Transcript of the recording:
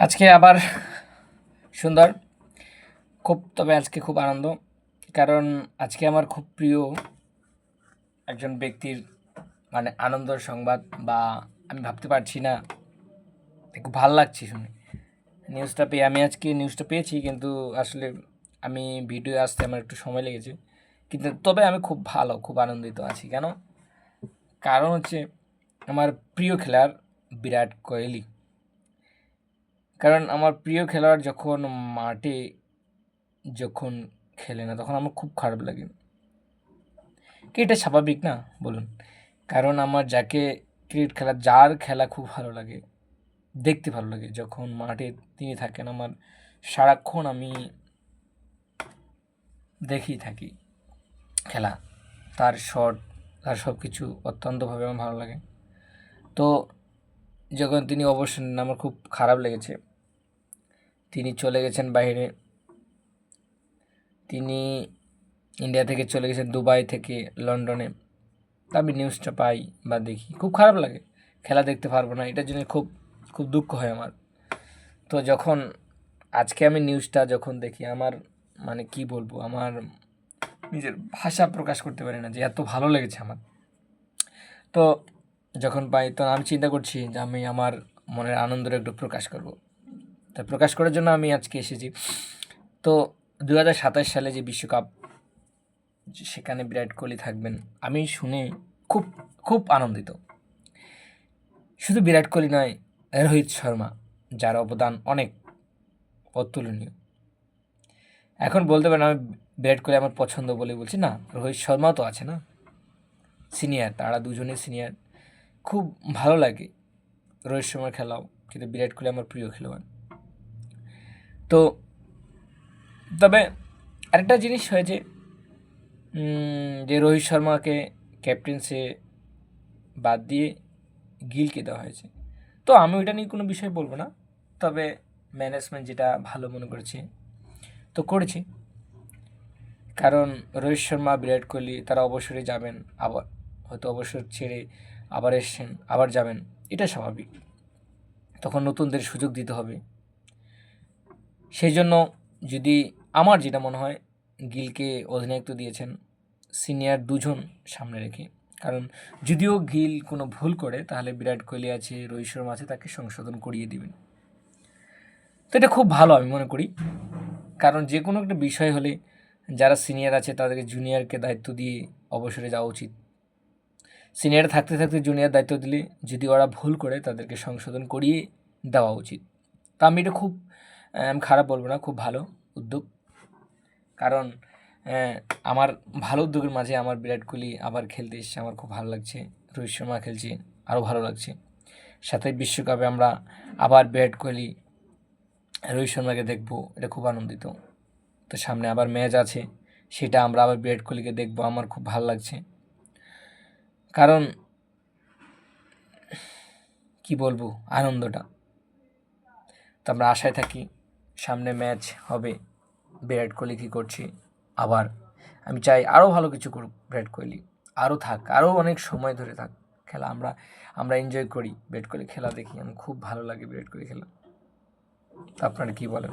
আজকে আবার সুন্দর। খুব, তবে আজকে খুব আনন্দ, কারণ আজকে আমার খুব প্রিয় একজন ব্যক্তির মানে আনন্দের সংবাদ বা আমি ভাবতে পারছি না খুব ভালো লাগছে শুনে। নিউজটা পেয়ে, আমি আজকে নিউজটা পেয়েছি, কিন্তু আসলে আমি ভিডিও আসতে আমার একটু সময় লেগেছে। কিন্তু তবে আমি খুব ভালো, খুব আনন্দিত আছি, কেন? কারণ হচ্ছে আমার প্রিয় খেলার বিরাট কোহলি। কারণ আমার প্রিয় খেলোয়াড় যখন মাঠে যখন খেলে না, তখন আমার খুব খারাপ লাগে। কি এটা স্বাভাবিক না? বলুন। কারণ আমার যাকে ক্রিকেট খেলা, যার খেলা খুব ভালো লাগে, দেখতে ভালো লাগে, যখন মাঠে তিনি থাকেন, আমার সারাক্ষণ আমি দেখেই থাকি খেলা। তার শট তার সব কিছু অত্যন্তভাবে আমার ভালো লাগে। তো যখন তিনি অবসর আমার খুব খারাপ লেগেছে। তিনি চলে গেছেন বাইরে। তিনি ইন্ডিয়া থেকে চলে গেছেন দুবাই থেকে লন্ডনে। তা আমি নিউজটা পাই বা দেখি। খুব খারাপ লাগে। খেলা দেখতে পারব না। এটার জন্য খুব খুব দুঃখ হয় আমার। তো যখন আজকে আমি নিউজটা যখন দেখি, আমার মানে কি বলব? আমার নিজের ভাষা প্রকাশ করতে পারি না যে এত ভালো লেগেছে আমার। তো যখন পাই, তো আমি চিন্তা করছি যে আমি আমার মনের আনন্দের একটু প্রকাশ করব। তা প্রকাশ করার জন্য আমি আজকে এসেছি। তো দু হাজার সাতাশ সালে যে বিশ্বকাপ, সেখানে বিরাট কোহলি থাকবেন, আমি শুনে খুব খুব আনন্দিত। শুধু বিরাট কোহলি নয়, রোহিত শর্মা, যার অবদান অনেক অতুলনীয়। এখন বলতে পারেন আমি বিরাট কোহলি আমার পছন্দ বলে বলছি না, রোহিত শর্মাও তো আছে না? সিনিয়র, তারা দুজনে সিনিয়র। খুব ভালো লাগে রোহিত শর্মার খেলাও, কিন্তু বিরাট কোহলি আমার প্রিয় খেলোয়াড়। তো তবে আরেকটা জিনিস হয়েছে যে রোহিত শর্মাকে ক্যাপ্টেন্সে বাদ দিয়ে গিলকে দেওয়া হয়েছে। তো আমি ওইটা নিয়ে কোনো বিষয় বলব না, তবে ম্যানেজমেন্ট যেটা ভালো মনে করেছে, তো করেছে। কারণ রোহিত শর্মা, বিরাট কোহলি তারা অবসরে যাবেন, আবার হয়তো অবসর ছেড়ে আবার এসছেন, আবার যাবেন, এটা স্বাভাবিক। তখন নতুনদের সুযোগ দিতে হবে। সেই জন্য যদি আমার যেটা মনে হয়, গিলকে অধিনায়কত্ব দিয়েছেন সিনিয়র দুজন সামনে রেখে। কারণ যদিও গিল কোনো ভুল করে, তাহলে বিরাট কোহলি আছে, রোহিত শর্মা আছে, তাকে সংশোধন করিয়ে দিবেন। তো এটা খুব ভালো আমি মনে করি। কারণ যে কোনো একটা বিষয় হলে যারা সিনিয়র আছে, তাদেরকে জুনিয়রকে দায়িত্ব দিয়ে অবসরে যাওয়া উচিত। সিনিয়র থাকতে থাকতে জুনিয়র দায়িত্ব দিলে যদি ওরা ভুল করে, তাদেরকে সংশোধন করিয়ে দেওয়া উচিত। তা আমি এটা খুব আমি খারাপ বলব না, খুব ভালো উদ্যোগ। কারণ আমার ভালো উদ্যোগের মাঝে আমার বিরাট কোহলি আবার খেলতে এসছে, আমার খুব ভালো লাগছে। রোহিত শর্মা খেলছে, আরও ভালো লাগছে। সাথে বিশ্বকাপে আমরা আবার বিরাট কোহলি রোহিত শর্মাকে দেখব, এটা খুব আনন্দিত। তো সামনে আবার ম্যাচ আছে, সেটা আমরা আবার বিরাট কোহলিকে দেখব, আমার খুব ভালো লাগছে। কারণ, কি বলব, আনন্দটা। তো আমরা আশায় থাকি সামনে ম্যাচ হবে। বিরাট কোহলি কী করছে? আবার আমি চাই আরও ভালো কিছু করুক বিরাট কোহলি। আরও থাক আরও অনেক সময় ধরে থাক খেলা। আমরা আমরা এনজয় করি বিরাট কোহলি খেলা দেখি। আমি খুব ভালো লাগে বিরাট কোহলি খেলা। আপনারা কী বলেন?